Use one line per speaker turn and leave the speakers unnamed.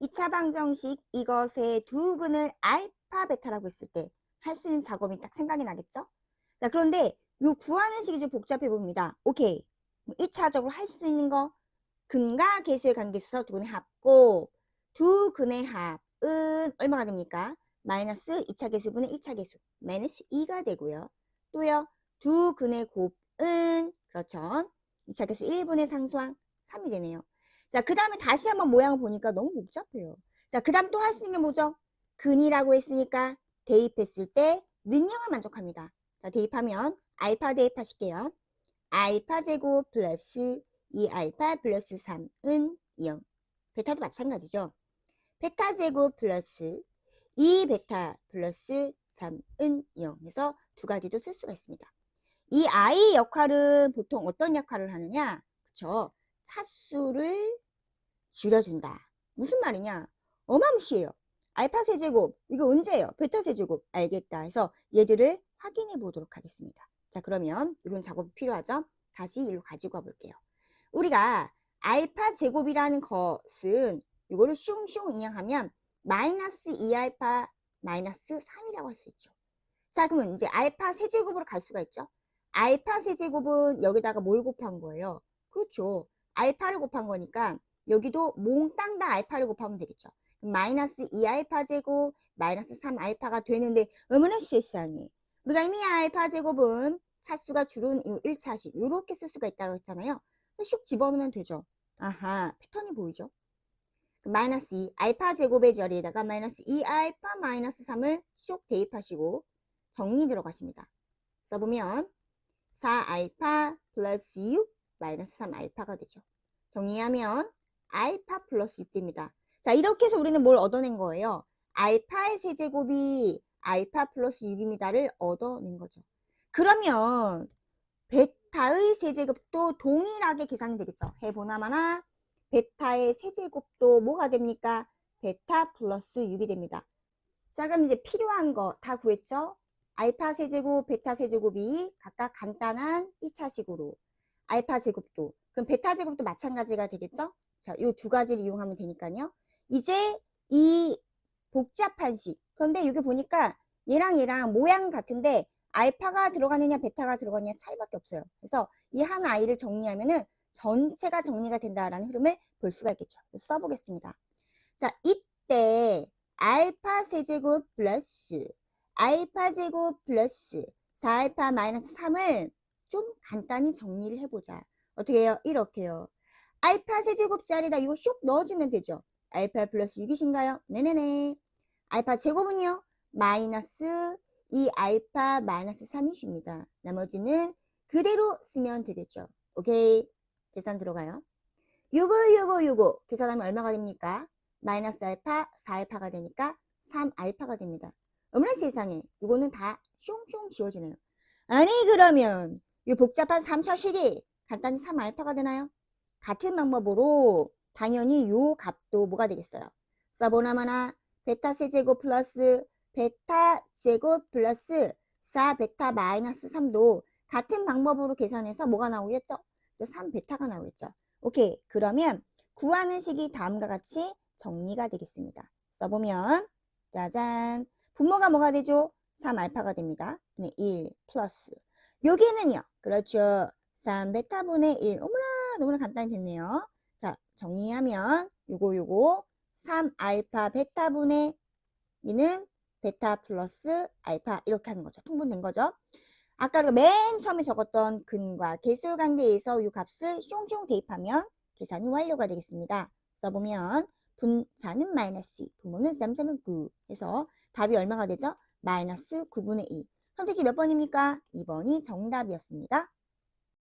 2차 방정식 이것의 두 근을 알파 베타라고 했을 때 할 수 있는 작업이 딱 생각이 나겠죠? 자, 그런데 요 구하는 식이 좀 복잡해 보입니다. 오케이. 1차적으로 할 수 있는 거 근과 계수의 관계 있어서 두 근의 합고 두 근의 합은 얼마가 됩니까? 마이너스 2차 계수분의 1차 계수 마이너스 2가 되고요. 또요. 두 근의 곱은 그렇죠. 2차 계수 1분의 상수항 3이 되네요. 자, 그 다음에 다시 한번 모양을 보니까 너무 복잡해요. 자, 그 다음 또 할 수 있는 게 뭐죠? 근이라고 했으니까 대입했을 때 능형을 만족합니다. 자, 대입하면 알파 대입하실게요. 알파 제곱 플러스 2알파 플러스 3은 0. 베타도 마찬가지죠. 베타 제곱 플러스 2베타 플러스 3은 0 해서 두 가지도 쓸 수가 있습니다. 이 i 역할은 보통 어떤 역할을 하느냐? 그쵸? 차수를 줄여준다. 무슨 말이냐? 어마무시해요. 알파 세제곱, 이거 언제예요? 베타 세제곱, 알겠다 해서 얘들을 확인해 보도록 하겠습니다. 자, 그러면 이런 작업이 필요하죠? 다시 일로 가지고 와 볼게요. 우리가 알파 제곱이라는 것은 이거를 슝슝 인양하면 마이너스 2알파 마이너스 3이라고 할 수 있죠. 자, 그러면 이제 알파 세제곱으로 갈 수가 있죠. 알파 세제곱은 여기다가 뭘 곱한 거예요? 그렇죠. 알파를 곱한 거니까 여기도 몽땅 다 알파를 곱하면 되겠죠. 마이너스 2알파 제곱 마이너스 3알파가 되는데 어머나 세상에 우리가 이미 알파 제곱은 차수가 줄은 1차식 이렇게 쓸 수가 있다고 했잖아요. 슉 집어넣으면 되죠. 아하 패턴이 보이죠. 마이너스 2 알파 제곱의 자리에다가 마이너스 2 알파 마이너스 3을 슉 대입하시고 정리 들어가십니다. 써보면 4 알파 플러스 6 마이너스 3 알파가 되죠. 정리하면 알파 플러스 6됩니다. 자 이렇게 해서 우리는 뭘 얻어낸 거예요? 알파의 세제곱이 알파 플러스 6입니다를 얻어낸 거죠. 그러면 베타의 세제곱도 동일하게 계산이 되겠죠. 해보나마나 베타의 세제곱도 뭐가 됩니까? 베타 플러스 6이 됩니다. 자 그럼 이제 필요한 거 다 구했죠? 알파 세제곱, 베타 세제곱이 각각 간단한 1차식으로 알파 제곱도 그럼 베타 제곱도 마찬가지가 되겠죠? 자, 요 두 가지를 이용하면 되니까요. 이제 이 복잡한 식 그런데 여기 보니까 얘랑 얘랑 모양 같은데 알파가 들어가느냐 베타가 들어가느냐 차이밖에 없어요. 그래서 이 한 아이를 정리하면은 전체가 정리가 된다라는 흐름을 볼 수가 있겠죠. 써보겠습니다. 자, 이때 알파 세제곱 플러스 알파 제곱 플러스 4알파 마이너스 3을 좀 간단히 정리를 해보자. 어떻게 해요? 이렇게요. 알파 세제곱짜리다 이거 슉 넣어주면 되죠. 알파 플러스 6이신가요? 네네네. 알파 제곱은요? 마이너스 2 알파 마이너스 3이십니다. 나머지는 그대로 쓰면 되겠죠. 오케이. 계산 들어가요. 요거 요거 요거 계산하면 얼마가 됩니까? 마이너스 알파 4알파가 되니까 3알파가 됩니다. 어머나 세상에 이거는 다 숑숑 지워지네요. 아니 그러면 이 복잡한 3차식이 간단히 3알파가 되나요? 같은 방법으로 당연히 요 값도 뭐가 되겠어요? 써보나마나 베타 세제곱 플러스 베타 제곱 플러스 4 베타 마이너스 3도 같은 방법으로 계산해서 뭐가 나오겠죠? 3 베타가 나오겠죠. 오케이 그러면 구하는 식이 다음과 같이 정리가 되겠습니다. 써보면 짜잔 분모가 뭐가 되죠? 3 알파가 됩니다. 1 플러스 여기는요. 그렇죠. 3베타분의 1 어머나 너무나 간단히 됐네요. 자 정리하면 요거 요거 3알파 베타분의 2는 베타 플러스 알파 이렇게 하는 거죠. 통분된 거죠. 아까 우리가 맨 처음에 적었던 근과 계술 관계에서 이 값을 숑숑 대입하면 계산이 완료가 되겠습니다. 써보면 분자는 마이너스 2, 분모는 3, 3은 9 해서 답이 얼마가 되죠? 마이너스 9분의 2. 선택지 몇 번입니까? 2번이 정답이었습니다.